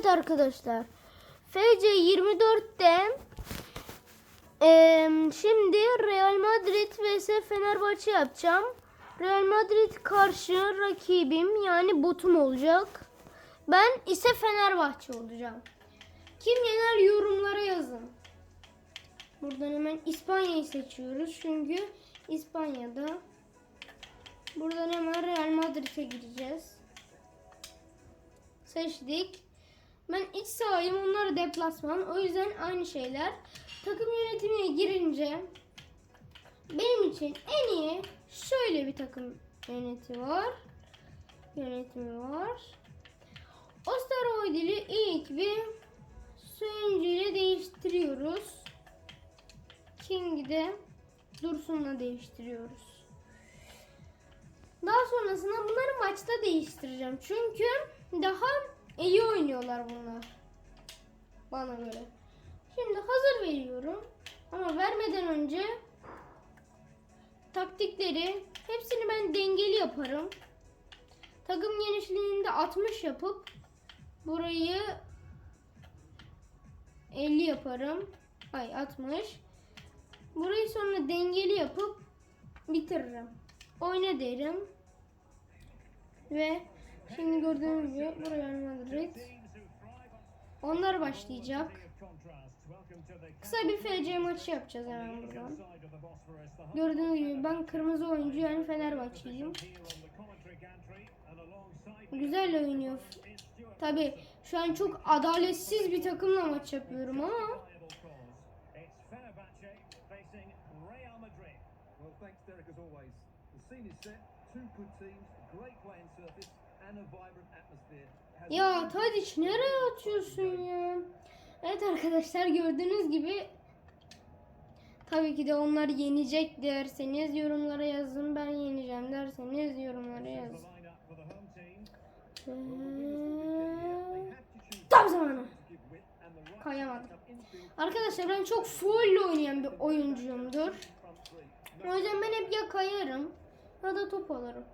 Evet arkadaşlar. FC 24'te eee, şimdi Real Madrid vs Fenerbahçe yapacağım. Real Madrid karşı rakibim yani botum olacak. Ben ise Fenerbahçe olacağım. Kim yener yorumlara yazın. Buradan hemen İspanya'yı seçiyoruz. Çünkü İspanya'da buradan hemen Real Madrid'e gideceğiz. Seçtik. Ben iç sahayım, onlar deplasman. O yüzden aynı şeyler. Takım yönetimine girince benim için en iyi şöyle bir takım yönetimi var. Yönetimi var. Osteroidili ilk bir Söyüncü ile değiştiriyoruz. King'i de Dursun'la değiştiriyoruz. Daha sonrasında bunları maçta değiştireceğim. Çünkü daha iyi oynuyorlar bunlar. Bana göre. Şimdi hazır veriyorum. Ama vermeden önce taktikleri hepsini ben dengeli yaparım. Takım genişliğinde 60 yapıp burayı 50 yaparım. Ay 60. Burayı sonra dengeli yapıp bitiririm. Oyna derim. Ve şimdi gördüğünüz gibi buraya Madrid. Onlar başlayacak. Kısa bir FC maçı yapacağız hemen buradan. Gördüğünüz gibi ben kırmızı oyuncu yani Fenerbahçeliyim. Güzel oynuyor. Tabi şu an çok adaletsiz bir takımla maç yapıyorum ama Well, thanks, Derek, as always. The scene is set. Two good teams, great playing surface, ya Tadiç nereye atıyorsun ya? Evet arkadaşlar gördüğünüz gibi tabii ki de onlar yenecek derseniz yorumlara yazın. Ben yeneceğim derseniz yorumlara yazın. Ee, Tam zamanı. Kayamadım. Arkadaşlar ben çok full oynayan bir oyuncuyumdur. O yüzden ben hep ya kayarım ya da top alırım.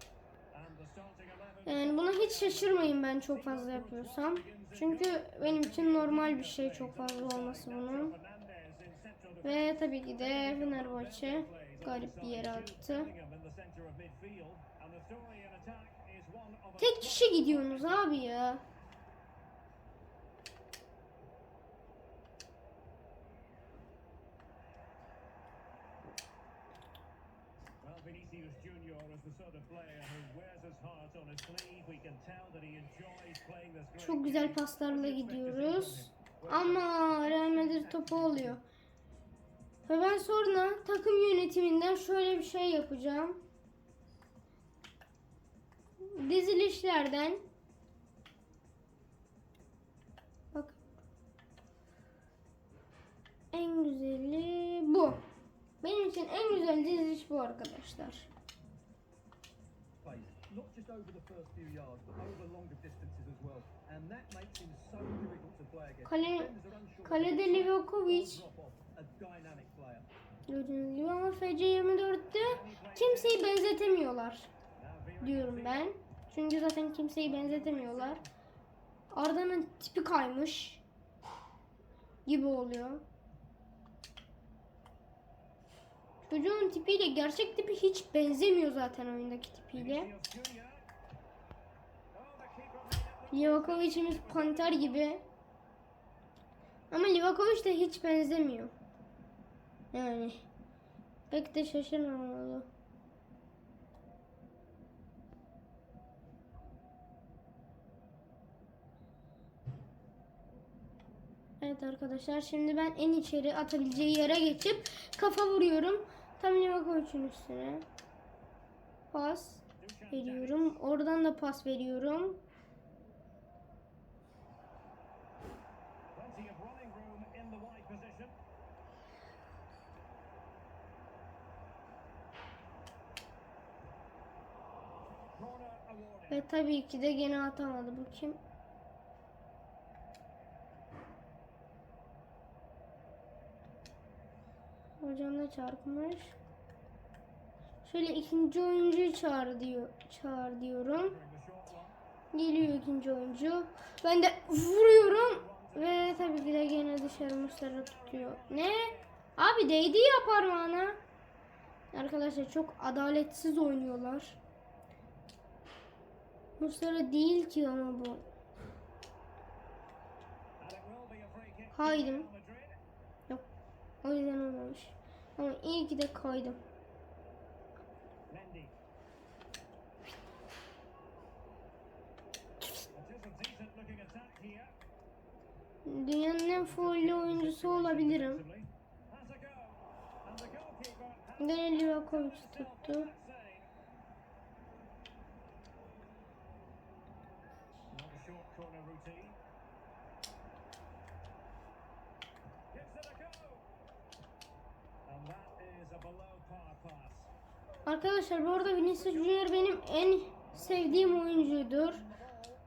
Yani buna hiç şaşırmayın ben çok fazla yapıyorsam. Çünkü benim için normal bir şey çok fazla olması bunun. Ve tabii ki de Fenerbahçe garip bir yere attı. Tek kişi gidiyorsunuz abi ya. Çok güzel paslarla gidiyoruz. Ama Real Madrid topu oluyor. Ve ben sonra takım yönetiminden şöyle bir şey yapacağım. Dizilişlerden bak en güzeli bu. Benim için en güzel diziliş bu arkadaşlar. Just over the first few yards, but over longer distances as well. And that makes him so difficult to play against. Kale, kalede Livakovic gibi ama FC24'te kimseyi benzetemiyorlar. diyorum ben. Çünkü zaten kimseyi benzetemiyorlar. Arda'nın tipi kaymış gibi oluyor. Çocuğun tipiyle gerçek tipi hiç benzemiyor zaten oyundaki tipiyle. Vinicius Junior. Oh, the keeper made it Livakovic'imiz panter gibi. Ama Livakovic de hiç benzemiyor. Yani pek de şaşırmamalı. Evet arkadaşlar şimdi ben en içeri atabileceği yere geçip kafa vuruyorum. Tam Livakovic'in üstüne. Pas veriyorum. Oradan da pas veriyorum. Ve tabii ki de gene atamadı. Bu kim? Hocam da çarpmış. Şöyle ikinci oyuncuyu çağır diyor, çağır diyorum. Geliyor ikinci oyuncu. Ben de vuruyorum. Ve tabii ki de gene dışarı Muslera tutuyor. Ne? Abi değdi ya parmağına. Arkadaşlar çok adaletsiz oynuyorlar. Muslera değil ki ama bu. Madrid. Yok. O yüzden olmamış. Ama iyi ki de kaydım. Dünyanın en foul'lü oyuncusu olabilirim. Gene Livakovic tuttu. Arkadaşlar bu arada Vinicius Junior benim en sevdiğim oyuncudur.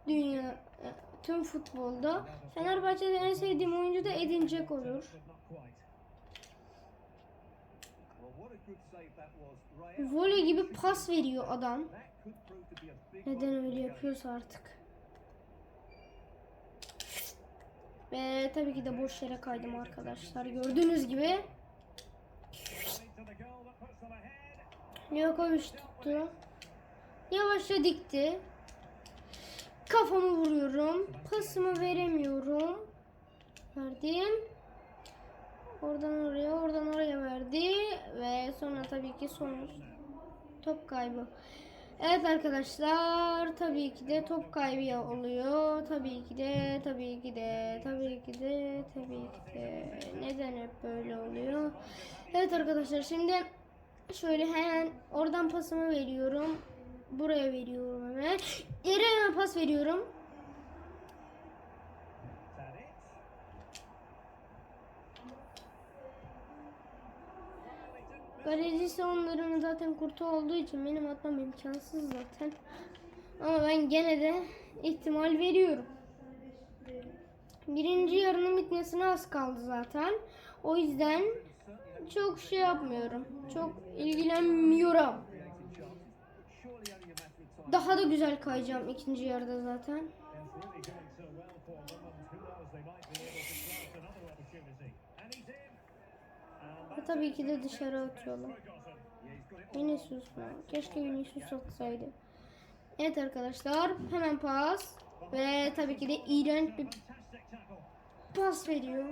Dünya e, tüm futbolda. Fenerbahçe'de en sevdiğim oyuncu da Edin was. Rael, Voley gibi pas veriyor adam. Neden öyle yapıyorsa artık. Ve tabii ki de boş yere kaydım arkadaşlar. Gördüğünüz gibi Livakovic tuttu. Yavaşça dikti. Kafamı vuruyorum. Pasımı veremiyorum. Verdim. Oradan oraya, oradan oraya verdi. Ve sonra tabii ki sonuç. Top kaybı. Evet arkadaşlar tabii ki de top kaybı oluyor. Tabii ki de, tabii ki de, tabii ki de, tabii ki de. Neden hep böyle oluyor? Evet arkadaşlar şimdi şöyle hemen oradan pasımı veriyorum. Buraya veriyorum hemen. Hemen pas veriyorum. Tadic. Galecisi onların zaten kurtu olduğu için benim atmam imkansız zaten. Ama ben gene de ihtimal veriyorum. Birinci yarının bitmesine az kaldı zaten. O yüzden çok şey yapmıyorum. Çok ilgilenmiyorum. Daha da güzel kayacağım ikinci yarıda zaten. Ve tabii ki de dışarı atıyorlar. Vinicius mu? Keşke Vinicius atsaydı. Evet arkadaşlar hemen pas. Ve tabii ki de iğrenç bir pas veriyor.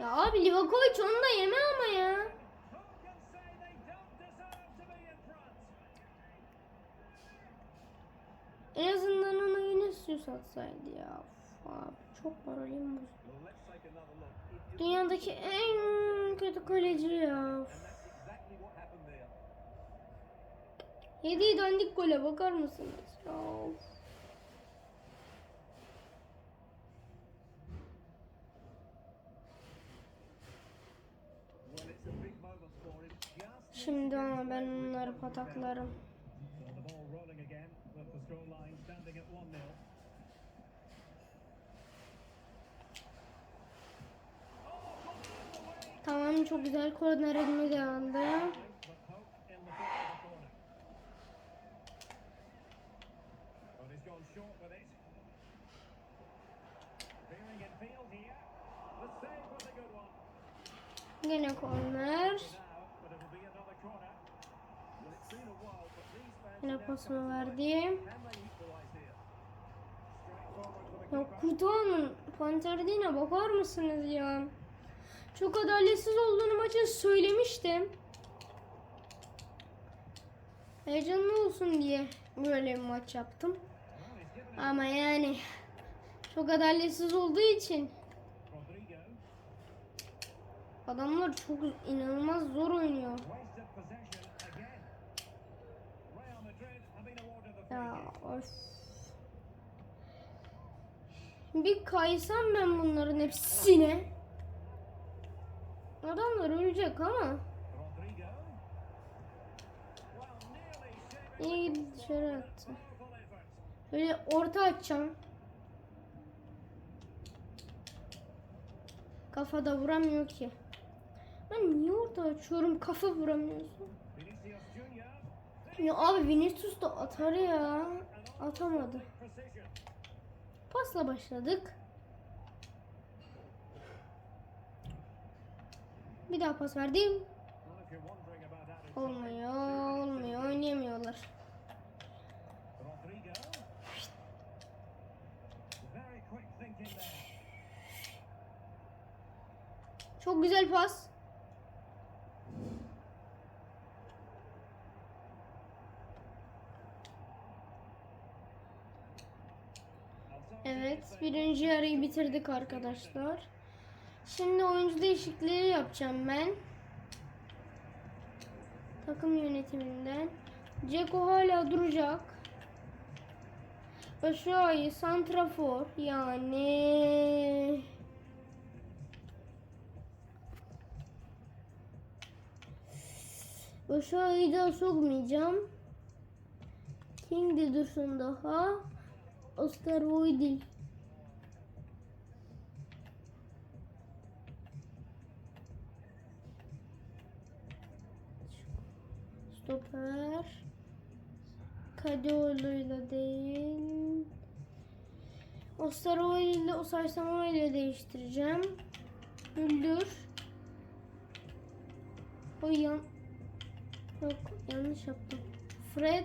Ya abi Livakovic onu da yeme ama ya. En azından ona Vinicius atsaydı ya. Abi çok moralim bozuldu. Dünyadaki en kötü kaleci ya. Yediği dandik gole bakar mısınız? Ya, of. Well, it's a big moment for him. Just Şimdi ama ben onları pataklarım. So the ball rolling again, with the scoreline standing at 1-0. Tamam çok güzel korner elime de aldı. But Straightforward for the Ya. Kurtuğan'ın Panterdine bakar mısınız ya? Çok adaletsiz olduğunu maçın söylemiştim. Heyecanlı olsun diye böyle bir maç yaptım. Ama yani çok adaletsiz olduğu için adamlar çok inanılmaz zor oynuyor. Ya of. Bir kaysam ben bunların hepsine. Adamlar ölecek ama. İyi saving dışarı attı. powerful effort. Böyle orta açacağım. Kafada vuramıyor ki. Ben niye orta açıyorum kafa vuramıyorsun? Ya abi Vinicius da atar ya. Atamadı. Pasla başladık. Bir daha pas verdim. Olmuyor, olmuyor. Oynayamıyorlar. Çok güzel pas. Evet, birinci yarıyı bitirdik arkadaşlar. Şimdi oyuncu değişikliği yapacağım ben. Takım yönetiminden. Ceko hala duracak. Başuayı santrafor yani Başuayı da sokmayacağım. King de dursun daha. Oscar Voidil. Stoper. Kadıoğlu'yla değil. Ostaroğlu ile Osarsamo ile değiştireceğim. Güldür. O yan... Yok yanlış yaptım. Fred.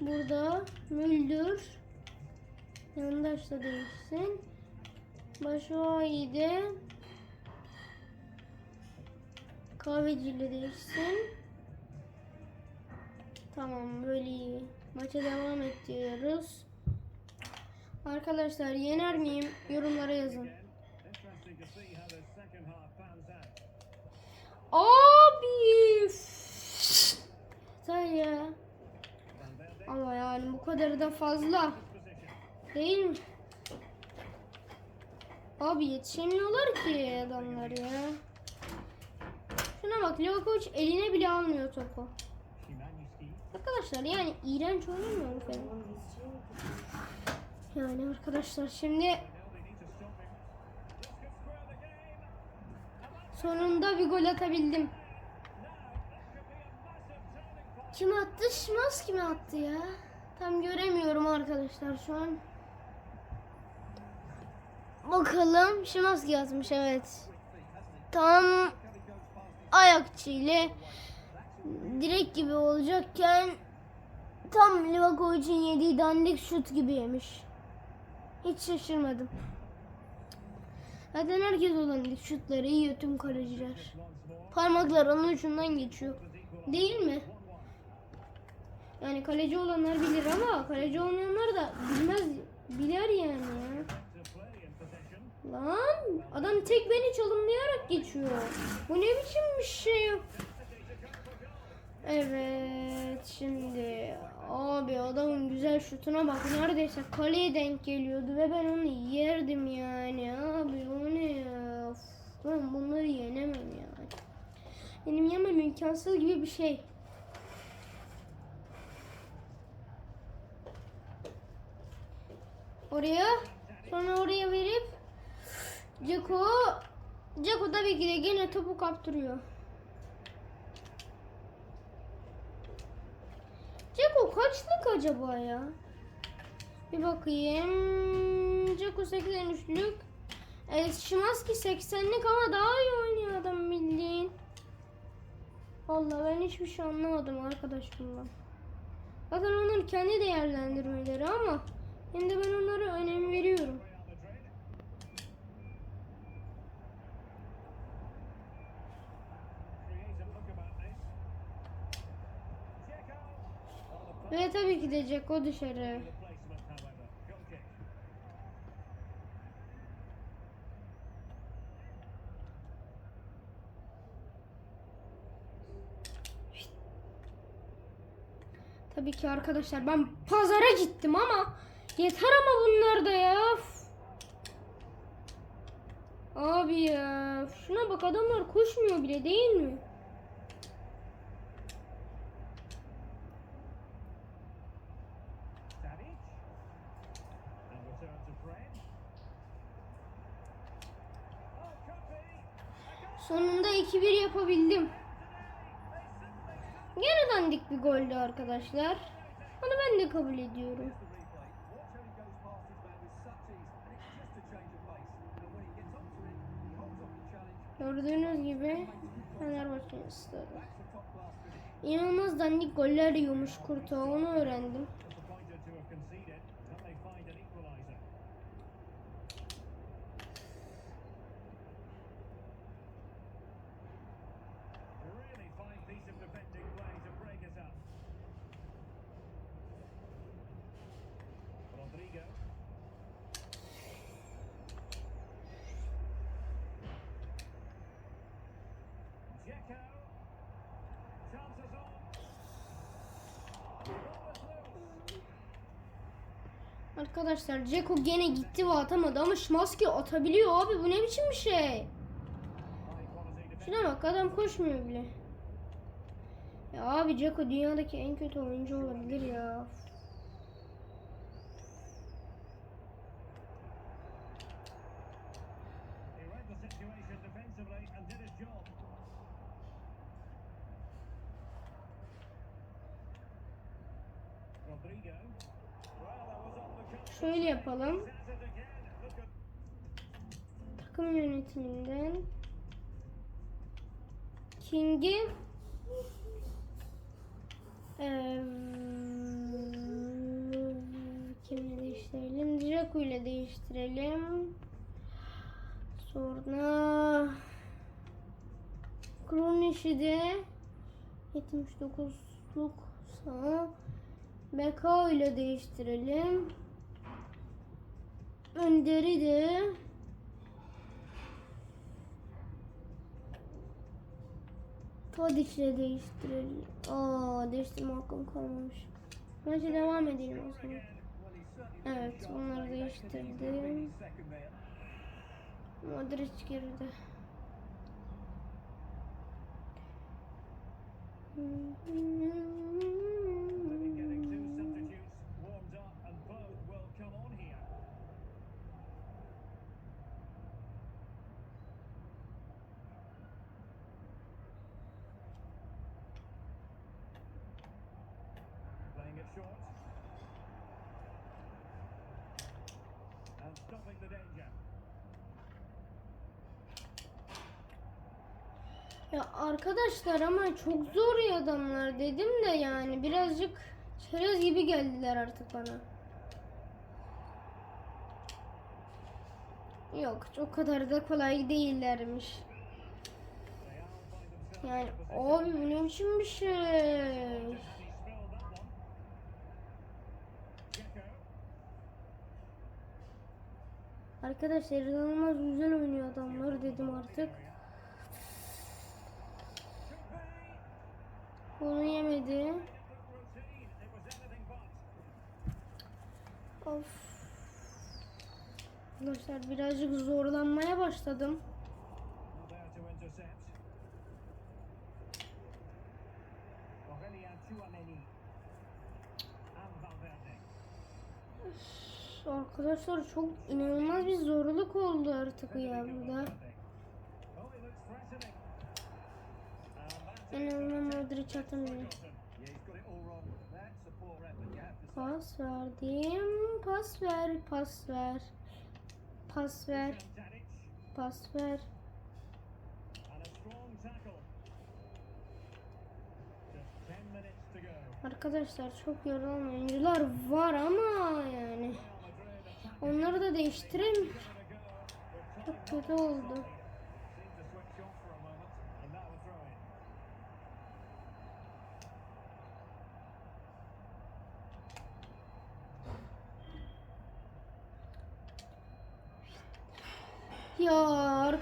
Burada. Müldür. Yandaş da değişsin. Başuay'de kahveciyle değişsin. Tamam böyle iyi. Maça devam ediyoruz. Arkadaşlar yener miyim? Yorumlara yazın. Abi. Sen ya. Ama yani bu kadarı da fazla. Değil mi? Abi yetişemiyorlar ki adamlar ya. Şuna bak Livakovic eline bile almıyor topu. Arkadaşlar yani iğrenç oynamıyor bu kadar. Yani arkadaşlar şimdi sonunda bir gol atabildim. Kim attı? Şimaz kim attı ya? Tam göremiyorum arkadaşlar şu an. Bakalım. Şimaz yazmış evet. Tam ayakçı ile direkt gibi olacakken tam Livakovic'in yediği dandik şut gibi yemiş. Hiç şaşırmadım. Zaten herkes o dandik şutları yiyor tüm kaleciler. Parmaklar onun ucundan geçiyor. Değil mi? Yani kaleci olanlar bilir ama kaleci olmayanlar da bilmez bilir yani ya. Lan adam tek beni çalımlayarak geçiyor. Bu ne biçim bir şey? Evet şimdi abi adamın güzel şutuna bak neredeyse kaleye denk geliyordu ve ben onu yerdim yani abi o ne ya Of, ben bunları yenemem yani. Benim yemem imkansız gibi bir şey. Oraya sonra oraya verip Ceko Ceko tabii ki de gene topu kaptırıyor. Ceko kaçlık acaba ya? Bir bakayım. Ceko 83'lük. Evet Şimanski 80'lik ama daha iyi oynuyor adam bildiğin. Vallahi ben hiçbir şey anlamadım arkadaş bundan. Zaten onlar kendi değerlendirmeleri ama hem de ben onlara önem veriyorum. Ve tabii ki de Ceko dışarı. Tabii ki arkadaşlar ben pazara gittim ama yeter ama bunlar da ya. Abi ya şuna bak adamlar koşmuyor bile değil mi? Sonunda 2-1 yapabildim. Yine dandik bir goldü arkadaşlar. Onu ben de kabul ediyorum. Gördüğünüz gibi Fenerbahçe istiyorum. İnanılmaz dandik goller yiyormuş kurtağı onu öğrendim. Arkadaşlar Ceko gene gitti ve atamadı ama Şimanski atabiliyor abi bu ne biçim bir şey. Şuna bak adam koşmuyor bile. Ya abi Ceko dünyadaki en kötü oyuncu olabilir ya. He Şöyle yapalım. Takım yönetiminden King'i eee kimle değiştirelim? Draco ile değiştirelim. Sonra Kroniş'i de 79'luk sağ Beka ile değiştirelim. Önder'i de Tadic'le değiştirelim. Aa değiştirme hakkım kalmamış. Bence devam edelim o zaman. Evet onları değiştirdim. Modric girdi. getting Ya arkadaşlar ama çok zor ya adamlar dedim de yani birazcık çerez gibi geldiler artık bana. Yok o kadar da kolay değillermiş. Yani abi bu ne biçim bir şey. Arkadaşlar inanılmaz güzel oynuyor adamlar dedim artık. Bunu yemedi. Routine. It was anything but. Of. Arkadaşlar birazcık zorlanmaya başladım. Arkadaşlar çok inanılmaz bir zorluk oldu artık ya burada. You have to say. Pas verdim. Pas ver, pas ver. Pas ver, pas ver. And a strong tackle. Just 10 minutes to go. Arkadaşlar çok yorulan oyuncular var ama yani onları da. With Çok kötü oldu.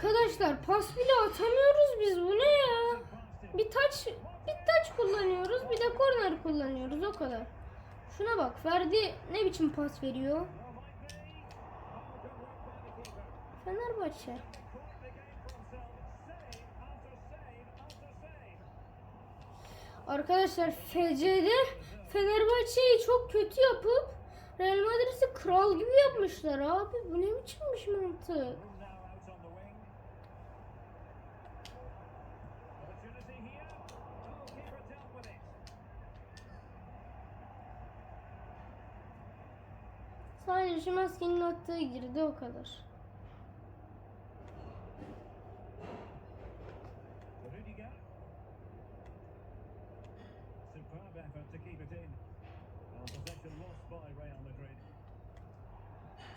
Arkadaşlar pas bile atamıyoruz biz bu ne ya? Bir taç bir taç kullanıyoruz bir de korner kullanıyoruz o kadar. Şuna bak Ferdi ne biçim pas veriyor? Fenerbahçe. Arkadaşlar FC'de Fenerbahçe'yi çok kötü yapıp Real Madrid'i kral gibi yapmışlar abi. Bu ne biçimmiş mantık? Sadece şu maskenin attığı girdi o kadar.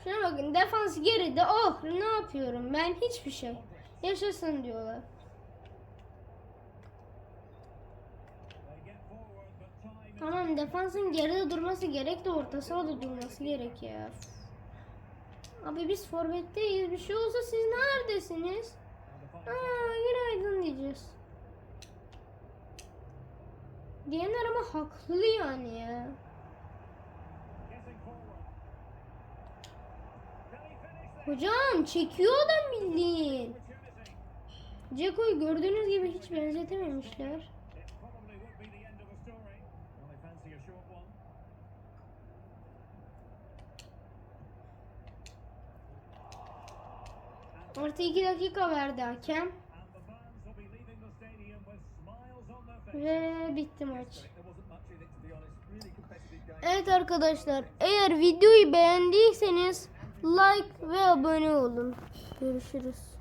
Şuna bakın defans geride. Oh ne yapıyorum ben hiçbir şey. Yaşasın diyorlar. Tamam defansın geride durması gerek de orta sahada durması gerek ya. Abi biz forvetteyiz. Bir şey olsa siz neredesiniz? Aa, günaydın diyeceğiz. Diyenler ama haklı yani ya. Hocam çekiyor adam bildiğin. Ceko'yu gördüğünüz gibi hiç benzetememişler. Artı iki dakika verdi hakem. Ve bitti maç. Evet arkadaşlar eğer videoyu beğendiyseniz like ve abone olun. Görüşürüz.